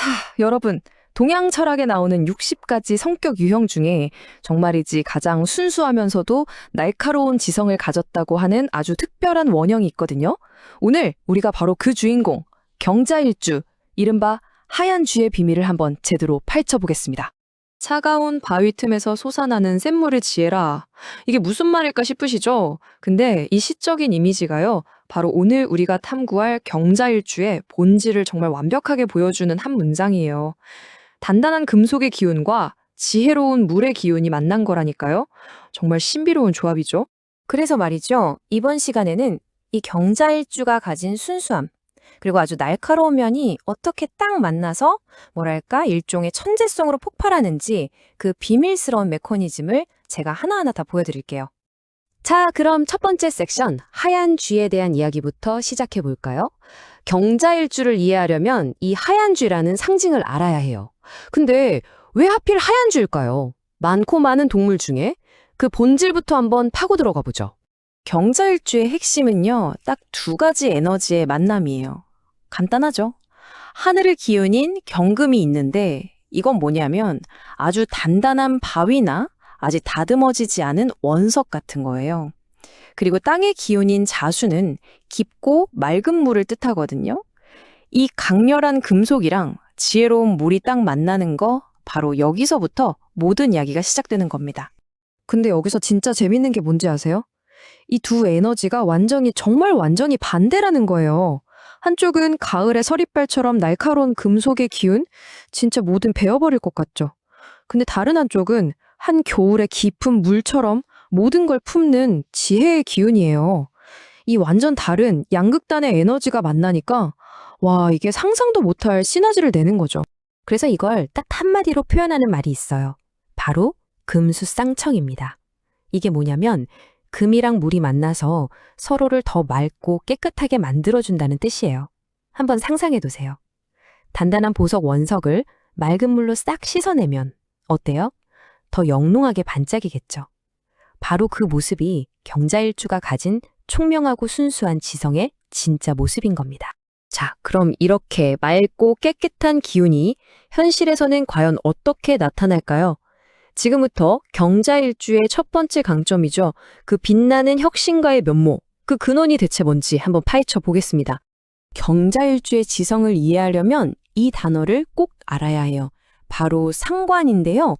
자, 여러분. 동양 철학에 나오는 60가지 성격 유형 중에 정말이지 가장 순수하면서도 날카로운 지성을 가졌다고 하는 아주 특별한 원형이 있거든요. 오늘 우리가 바로 그 주인공, 경자일주, 이른바 하얀 쥐의 비밀을 한번 제대로 파헤쳐보겠습니다. 차가운 바위 틈에서 솟아나는 샘물의 지혜라. 이게 무슨 말일까 싶으시죠? 근데 이 시적인 이미지가요. 바로 오늘 우리가 탐구할 경자일주의 본질을 정말 완벽하게 보여주는 한 문장이에요. 단단한 금속의 기운과 지혜로운 물의 기운이 만난 거라니까요. 정말 신비로운 조합이죠. 그래서 말이죠. 이번 시간에는 이 경자일주가 가진 순수함, 그리고 아주 날카로운 면이 어떻게 딱 만나서 뭐랄까 일종의 천재성으로 폭발하는지 그 비밀스러운 메커니즘을 제가 하나하나 다 보여드릴게요. 자, 그럼 첫 번째 섹션 하얀 쥐에 대한 이야기부터 시작해 볼까요? 경자일주를 이해하려면 이 하얀 쥐라는 상징을 알아야 해요. 근데 왜 하필 하얀 쥐일까요? 많고 많은 동물 중에 그 본질부터 한번 파고 들어가 보죠. 경자일주의 핵심은요, 딱 두 가지 에너지의 만남이에요. 간단하죠? 하늘의 기운인 경금이 있는데, 이건 뭐냐면 아주 단단한 바위나 아직 다듬어지지 않은 원석 같은 거예요. 그리고 땅의 기운인 자수는 깊고 맑은 물을 뜻하거든요. 이 강렬한 금속이랑 지혜로운 물이 딱 만나는 거, 바로 여기서부터 모든 이야기가 시작되는 겁니다. 근데 여기서 진짜 재밌는 게 뭔지 아세요? 이 두 에너지가 완전히 정말 완전히 반대라는 거예요. 한쪽은 가을의 서리발처럼 날카로운 금속의 기운, 진짜 뭐든 베어버릴 것 같죠. 근데 다른 한쪽은 한 겨울의 깊은 물처럼 모든 걸 품는 지혜의 기운이에요. 이 완전 다른 양극단의 에너지가 만나니까 와, 이게 상상도 못할 시너지를 내는 거죠. 그래서 이걸 딱 한마디로 표현하는 말이 있어요. 바로 금수쌍청입니다. 이게 뭐냐면 금이랑 물이 만나서 서로를 더 맑고 깨끗하게 만들어준다는 뜻이에요. 한번 상상해 두세요. 단단한 보석 원석을 맑은 물로 싹 씻어내면 어때요? 더 영롱하게 반짝이겠죠. 바로 그 모습이 경자일주가 가진 총명하고 순수한 지성의 진짜 모습인 겁니다. 자, 그럼 이렇게 맑고 깨끗한 기운이 현실에서는 과연 어떻게 나타날까요? 지금부터 경자일주의 첫 번째 강점이죠. 그 빛나는 혁신가의 면모, 그 근원이 대체 뭔지 한번 파헤쳐 보겠습니다. 경자일주의 지성을 이해하려면 이 단어를 꼭 알아야 해요. 바로 상관인데요.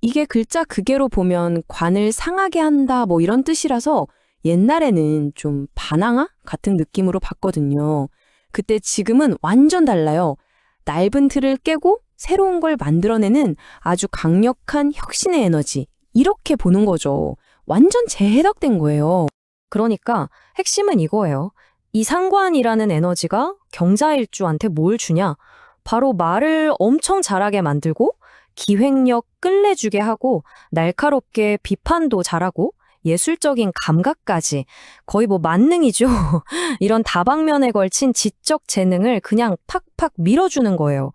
이게 글자 그게로 보면 관을 상하게 한다 뭐 이런 뜻이라서 옛날에는 좀 반항아 같은 느낌으로 봤거든요. 그때 지금은 완전 달라요. 넓은 틀을 깨고 새로운 걸 만들어내는 아주 강력한 혁신의 에너지. 이렇게 보는 거죠. 완전 재해석된 거예요. 그러니까 핵심은 이거예요. 이 상관이라는 에너지가 경자일주한테 뭘 주냐? 바로 말을 엄청 잘하게 만들고 기획력 끝내주게 하고 날카롭게 비판도 잘하고 예술적인 감각까지 거의 뭐 만능이죠. 이런 다방면에 걸친 지적 재능을 그냥 팍팍 밀어주는 거예요.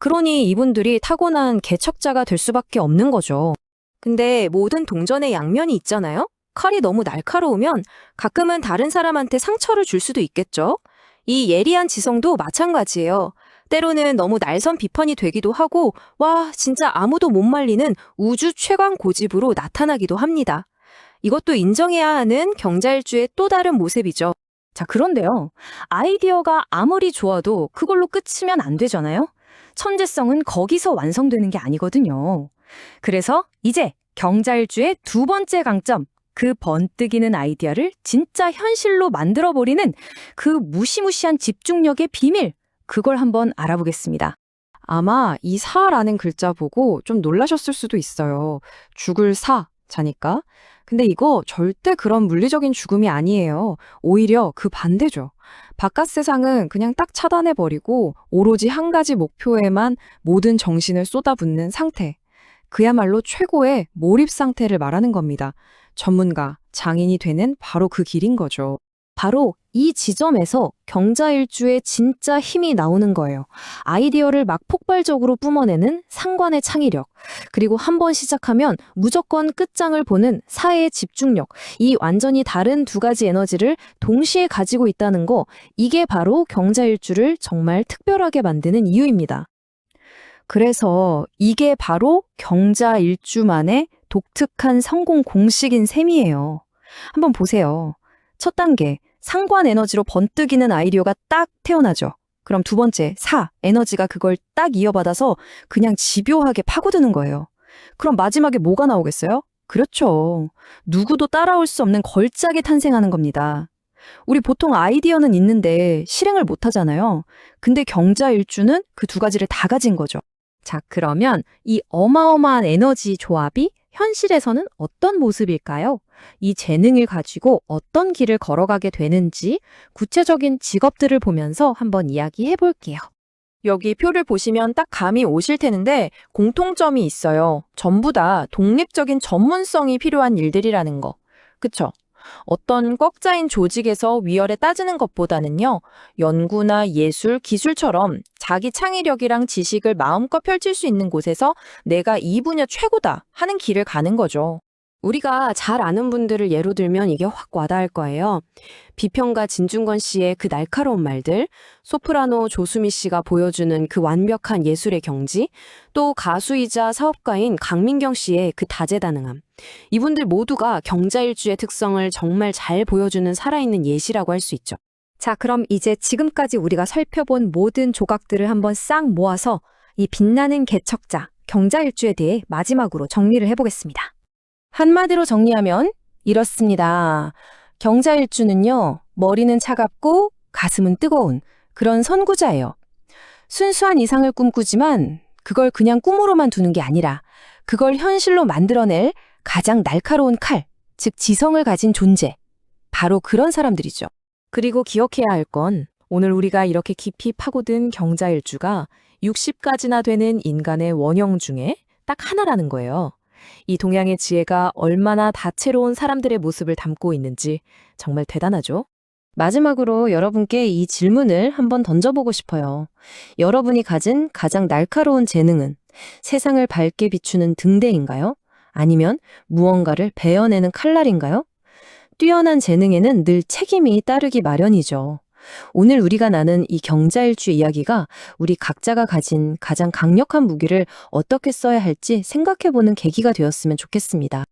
그러니 이분들이 타고난 개척자가 될 수밖에 없는 거죠. 근데 모든 동전의 양면이 있잖아요? 칼이 너무 날카로우면 가끔은 다른 사람한테 상처를 줄 수도 있겠죠? 이 예리한 지성도 마찬가지예요. 때로는 너무 날선 비판이 되기도 하고, 와, 진짜 아무도 못 말리는 우주 최강 고집으로 나타나기도 합니다. 이것도 인정해야 하는 경자일주의 또 다른 모습이죠. 자, 그런데요. 아이디어가 아무리 좋아도 그걸로 끝이면 안 되잖아요? 천재성은 거기서 완성되는 게 아니거든요. 그래서 이제 경자일주의 두 번째 강점, 그 번뜩이는 아이디어를 진짜 현실로 만들어버리는 그 무시무시한 집중력의 비밀, 그걸 한번 알아보겠습니다. 아마 이 사라는 글자 보고 좀 놀라셨을 수도 있어요. 죽을 사, 자니까. 근데 이거 절대 그런 물리적인 죽음이 아니에요. 오히려 그 반대죠. 바깥 세상은 그냥 딱 차단해버리고 오로지 한 가지 목표에만 모든 정신을 쏟아붓는 상태. 그야말로 최고의 몰입 상태를 말하는 겁니다. 전문가, 장인이 되는 바로 그 길인 거죠. 바로 이 지점에서 경자일주의 진짜 힘이 나오는 거예요. 아이디어를 막 폭발적으로 뿜어내는 상관의 창의력, 그리고 한 번 시작하면 무조건 끝장을 보는 사회의 집중력, 이 완전히 다른 두 가지 에너지를 동시에 가지고 있다는 거, 이게 바로 경자일주를 정말 특별하게 만드는 이유입니다. 그래서 이게 바로 경자 일주만의 독특한 성공 공식인 셈이에요. 한번 보세요. 첫 단계, 상관 에너지로 번뜩이는 아이디어가 딱 태어나죠. 그럼 두 번째, 사, 에너지가 그걸 딱 이어받아서 그냥 집요하게 파고드는 거예요. 그럼 마지막에 뭐가 나오겠어요? 그렇죠. 누구도 따라올 수 없는 걸작이 탄생하는 겁니다. 우리 보통 아이디어는 있는데 실행을 못 하잖아요. 근데 경자 일주는 그 두 가지를 다 가진 거죠. 자, 그러면 이 어마어마한 에너지 조합이 현실에서는 어떤 모습일까요? 이 재능을 가지고 어떤 길을 걸어가게 되는지 구체적인 직업들을 보면서 한번 이야기해 볼게요. 여기 표를 보시면 딱 감이 오실 테는데 공통점이 있어요. 전부 다 독립적인 전문성이 필요한 일들이라는 거. 그쵸? 어떤 꺽자인 조직에서 위열에 따지는 것보다는요, 연구나 예술, 기술처럼 자기 창의력이랑 지식을 마음껏 펼칠 수 있는 곳에서 내가 이 분야 최고다 하는 길을 가는 거죠. 우리가 잘 아는 분들을 예로 들면 이게 확 와닿을 거예요. 비평가 진중권 씨의 그 날카로운 말들, 소프라노 조수미 씨가 보여주는 그 완벽한 예술의 경지, 또 가수이자 사업가인 강민경 씨의 그 다재다능함. 이분들 모두가 경자일주의 특성을 정말 잘 보여주는 살아있는 예시라고 할 수 있죠. 자, 그럼 이제 지금까지 우리가 살펴본 모든 조각들을 한번 싹 모아서 이 빛나는 개척자, 경자일주에 대해 마지막으로 정리를 해보겠습니다. 한마디로 정리하면 이렇습니다. 경자일주는요, 머리는 차갑고 가슴은 뜨거운 그런 선구자예요. 순수한 이상을 꿈꾸지만 그걸 그냥 꿈으로만 두는 게 아니라 그걸 현실로 만들어낼 가장 날카로운 칼, 즉 지성을 가진 존재. 바로 그런 사람들이죠. 그리고 기억해야 할 건 오늘 우리가 이렇게 깊이 파고든 경자일주가 60가지나 되는 인간의 원형 중에 딱 하나라는 거예요. 이 동양의 지혜가 얼마나 다채로운 사람들의 모습을 담고 있는지 정말 대단하죠? 마지막으로 여러분께 이 질문을 한번 던져보고 싶어요. 여러분이 가진 가장 날카로운 재능은 세상을 밝게 비추는 등대인가요? 아니면 무언가를 베어내는 칼날인가요? 뛰어난 재능에는 늘 책임이 따르기 마련이죠. 오늘 우리가 나눈 이 경자일주 이야기가 우리 각자가 가진 가장 강력한 무기를 어떻게 써야 할지 생각해보는 계기가 되었으면 좋겠습니다.